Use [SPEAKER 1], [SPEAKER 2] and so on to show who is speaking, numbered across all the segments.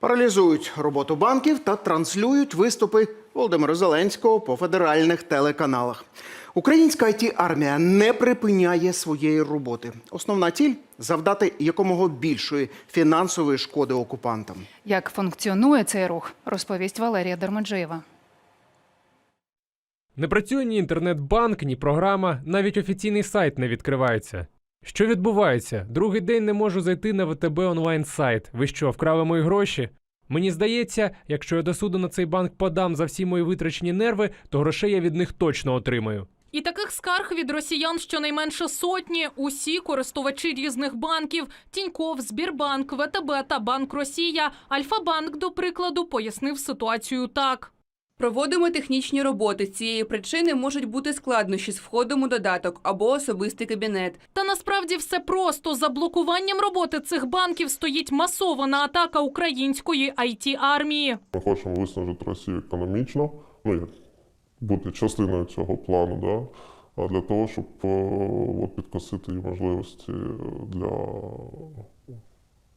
[SPEAKER 1] Паралізують роботу банків та транслюють виступи Володимира Зеленського по федеральних телеканалах. Українська it армія не припиняє своєї роботи. Основна ціль завдати якомога більшої фінансової шкоди окупантам.
[SPEAKER 2] Як функціонує цей рух, розповість Валерія Дермаджиєва.
[SPEAKER 3] Не працює ні інтернет-банк, ні програма, навіть офіційний сайт не відкривається. Що відбувається? Другий день не можу зайти на ВТБ онлайн сайт. Ви що, вкрали мої гроші? Мені здається, якщо я до суду на цей банк подам за всі мої витрачені нерви, то грошей я від них точно отримаю.
[SPEAKER 4] І таких скарг від росіян щонайменше сотні. Усі користувачі різних банків: Тіньков, Збірбанк, ВТБ та Банк Росія. Альфа-банк, до прикладу, пояснив ситуацію так.
[SPEAKER 5] Проводимо технічні роботи. З цієї причини можуть бути складнощі з входом у додаток або особистий кабінет.
[SPEAKER 4] Та насправді все просто за блокуванням роботи цих банків стоїть масована атака української it армії.
[SPEAKER 6] Ми хочемо виснажити Росію економічно, ну як бути частиною цього плану, да? а для того, щоб е, підкосити її можливості для,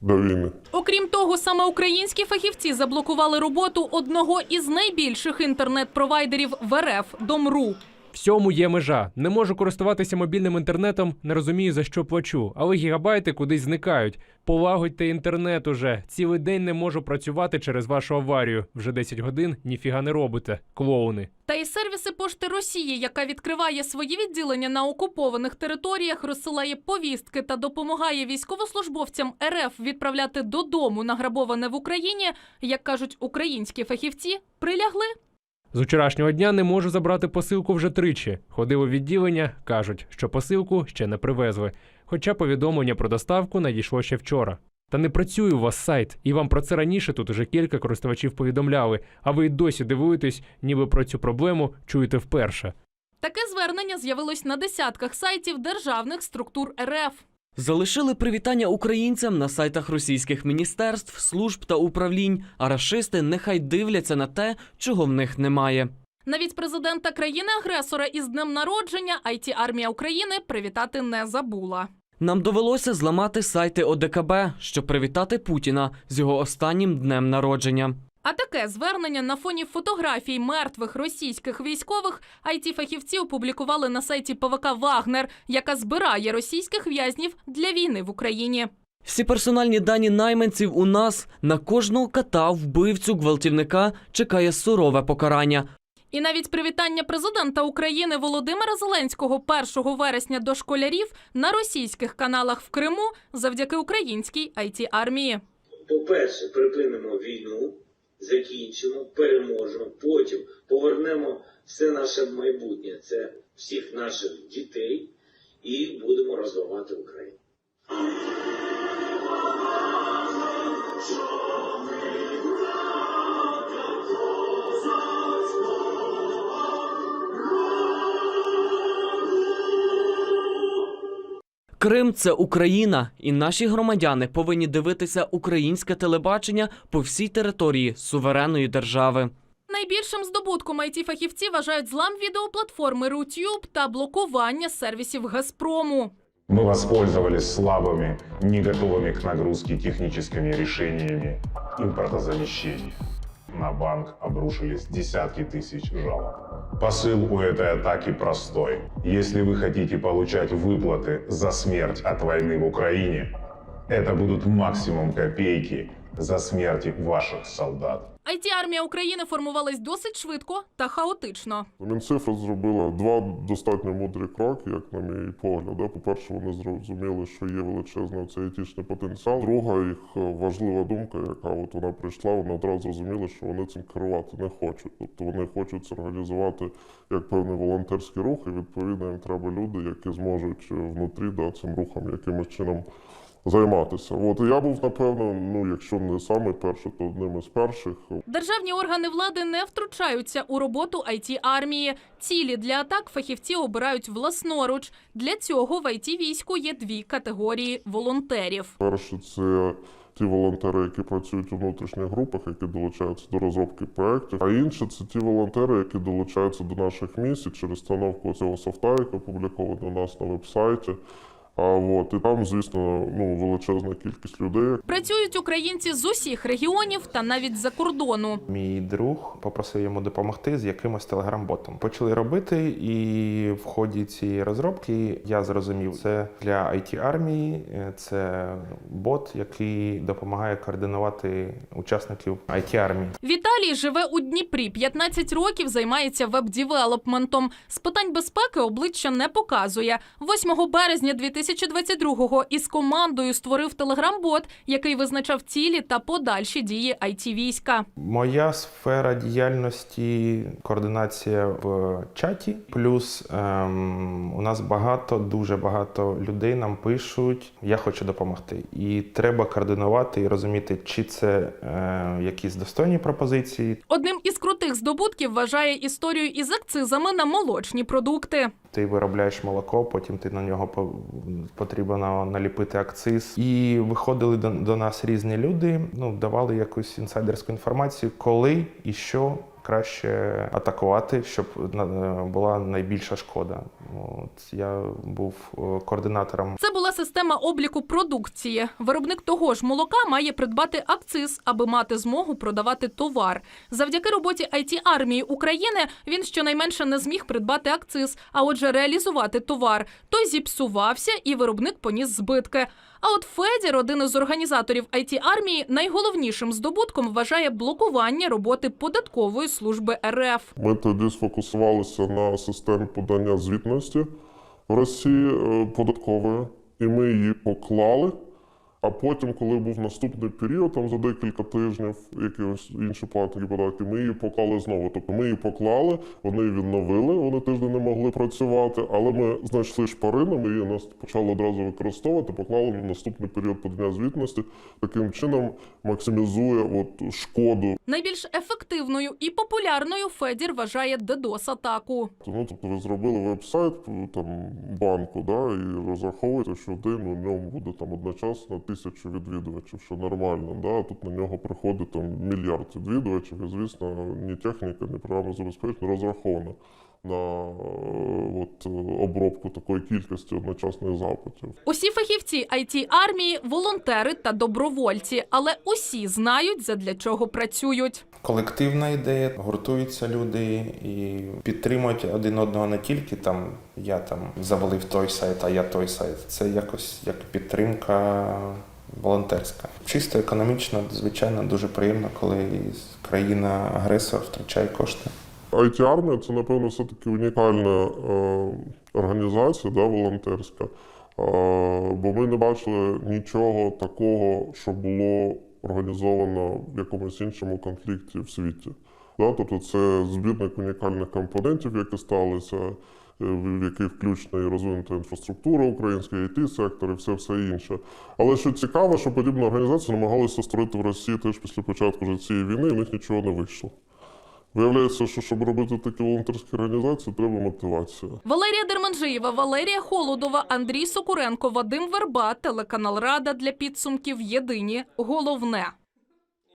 [SPEAKER 6] для війни.
[SPEAKER 4] Окрім того, саме українські фахівці заблокували роботу одного із найбільших інтернет-провайдерів в РФ – Дом.ру.
[SPEAKER 3] Всьому є межа. Не можу користуватися мобільним інтернетом, не розумію за що плачу, але гігабайти кудись зникають. Полагодьте інтернет уже. Цілий день не можу працювати через вашу аварію. Вже 10 годин ніфіга не робите, клоуни.
[SPEAKER 4] Та й сервіси пошти Росії, яка відкриває свої відділення на окупованих територіях, розсилає повістки та допомагає військовослужбовцям РФ відправляти додому награбоване в Україні, як кажуть українські фахівці, прилягли.
[SPEAKER 3] З вчорашнього дня не можу забрати посилку вже тричі. Ходив у відділення, кажуть, що посилку ще не привезли. Хоча повідомлення про доставку надійшло ще вчора. Та не працює у вас сайт, і вам про це раніше тут уже кілька користувачів повідомляли, а ви й досі дивуєтесь, ніби про цю проблему чуєте вперше.
[SPEAKER 4] Таке звернення з'явилось на десятках сайтів державних структур РФ.
[SPEAKER 7] Залишили привітання українцям на сайтах російських міністерств, служб та управлінь, а рашисти нехай дивляться на те, чого в них немає.
[SPEAKER 4] Навіть президента країни-агресора із днем народження it армія України привітати не забула.
[SPEAKER 7] Нам довелося зламати сайти ОДКБ, щоб привітати Путіна з його останнім днем народження.
[SPEAKER 4] А таке звернення на фоні фотографій мертвих російських військових it фахівці опублікували на сайті ПВК Вагнер, яка збирає російських в'язнів для війни в Україні.
[SPEAKER 7] Всі персональні дані найманців у нас на кожного кота, вбивцю, гвалтівника чекає сурове покарання.
[SPEAKER 4] І навіть привітання президента України Володимира Зеленського 1 вересня до школярів на російських каналах в Криму завдяки українській it армії.
[SPEAKER 8] по-перше, припинимо війну, закінчимо, переможемо, потім повернемо все наше майбутнє, це всіх наших дітей, і будемо розвивати Україну.
[SPEAKER 7] Крим це Україна, і наші громадяни повинні дивитися українське телебачення по всій території суверенної держави.
[SPEAKER 4] Найбільшим здобутком it фахівці вважають злам відеоплатформи Рутюб та блокування сервісів Газпрому.
[SPEAKER 9] Мы воспользовались слабыми, не готовыми к нагрузке техническими решениями импортозамещения. На банк обрушились десятки тысяч жалоб. Посыл у этой атаки простой. Если вы хотите получать выплаты за смерть от войны в Украине, это будут максимум копейки за смерти ваших солдат.
[SPEAKER 4] It армія України формувалась досить швидко та хаотично.
[SPEAKER 6] Мінцифра зробила два достатньо мудрі кроки, як на мій погляд. По-перше, вони зрозуміли, що є величезний цей етичний потенціал. Друга їх е, важлива думка, яка от вона прийшла, вони одразу зрозуміли, що вони цим керувати не хочуть. Тобто вони хочуть це організувати як певний волонтерський рух, і відповідно їм треба люди, які зможуть е, внутрі да, цим рухом якимось чином займатися. От я був напевно, ну якщо не самий перший, то одним із перших.
[SPEAKER 4] Державні органи влади не втручаються у роботу it армії. Цілі для атак фахівці обирають власноруч. Для цього в it війську є дві категорії волонтерів.
[SPEAKER 6] Перше, це ті волонтери, які працюють у внутрішніх групах, які долучаються до розробки проєктів. А інше це ті волонтери, які долучаються до наших місій через встановку цього софта, який опублікований у нас на вебсайті. А от і там, звісно, ну величезна кількість людей.
[SPEAKER 4] Працюють українці з усіх регіонів та навіть з-за кордону.
[SPEAKER 10] Мій друг попросив йому допомогти з якимось телеграм-ботом. Почали робити, і в ході цієї розробки я зрозумів, це для it армії, це бот, який допомагає координувати учасників it армії.
[SPEAKER 4] Віталій живе у Дніпрі. 15 років займається веб-дівелопментом. З питань безпеки обличчя не показує. 8 березня 2022-го із командою створив телеграм-бот, який визначав цілі та подальші дії it війська.
[SPEAKER 10] Моя сфера діяльності координація в чаті. Плюс ем, у нас багато, дуже багато людей нам пишуть, я хочу допомогти. І треба координувати і розуміти, чи це е, якісь достойні пропозиції,
[SPEAKER 4] Одним із крутих здобутків вважає історію із акцизами на молочні продукти.
[SPEAKER 10] Ти виробляєш молоко, потім ти на нього потрібно наліпити акциз. І виходили до, нас різні люди, ну давали якусь інсайдерську інформацію, коли і що краще атакувати, щоб була найбільша шкода. От я був е, координатором
[SPEAKER 4] Це була система обліку продукції. Виробник того ж молока має придбати акциз, аби мати змогу продавати товар. Завдяки роботі it армії України він щонайменше не зміг придбати акциз, а отже, реалізувати товар. Той зіпсувався, і виробник поніс збитки. А от Федір, один із організаторів it армії, найголовнішим здобутком вважає блокування роботи податкової служби РФ.
[SPEAKER 6] Ми тоді сфокусувалися на системі подання звітності в Росії е, податкової, і ми її поклали. А потім, коли був наступний період, там за декілька тижнів, якісь інші платники податків, ми її поклали знову. Тобто ми її поклали, вони її відновили, вони тиждень не могли працювати, але ми знайшли шпарину, ми її нас почали одразу використовувати, поклали на наступний період подання звітності. Таким чином максимізує от шкоду.
[SPEAKER 4] Найбільш ефективною і популярною Федір вважає DDoS-атаку.
[SPEAKER 6] Ну, тобто ви зробили веб-сайт там банку, да, і розраховуєте, що день у ньому буде там одночасно тисячу відвідувачів, що нормально. Да? Тут на нього приходить там мільярд відвідувачів, і звісно, ні техніка, ні програма забезпечення не розрахована на е, от, е, обробку такої кількості одночасних запитів.
[SPEAKER 4] Усі фахівці it армії волонтери та добровольці, але усі знають, задля чого працюють.
[SPEAKER 10] колективна ідея, гуртуються люди і підтримують один одного не тільки там я там завалив той сайт, а я той сайт. Це якось як підтримка волонтерська. Чисто економічно, звичайно, дуже приємно, коли країна-агресор втрачає кошти.
[SPEAKER 6] It армія це, напевно, все-таки унікальна е, організація да, волонтерська. Е, бо ми не бачили нічого такого, що було організовано в якомусь іншому конфлікті в світі. Да? Тобто це збірник унікальних компонентів, які сталися, е, в яких включена і розвинута інфраструктура українська, it сектор і все все інше. Але що цікаво, що подібна організація намагалася створити в Росії теж після початку цієї війни, і в них нічого не вийшло. Виявляється, що щоб робити такі волонтерські організації, треба мотивація.
[SPEAKER 4] Валерія Дерманжиєва, Валерія Холодова, Андрій Сокуренко, Вадим Верба, телеканал Рада для підсумків. Єдині головне.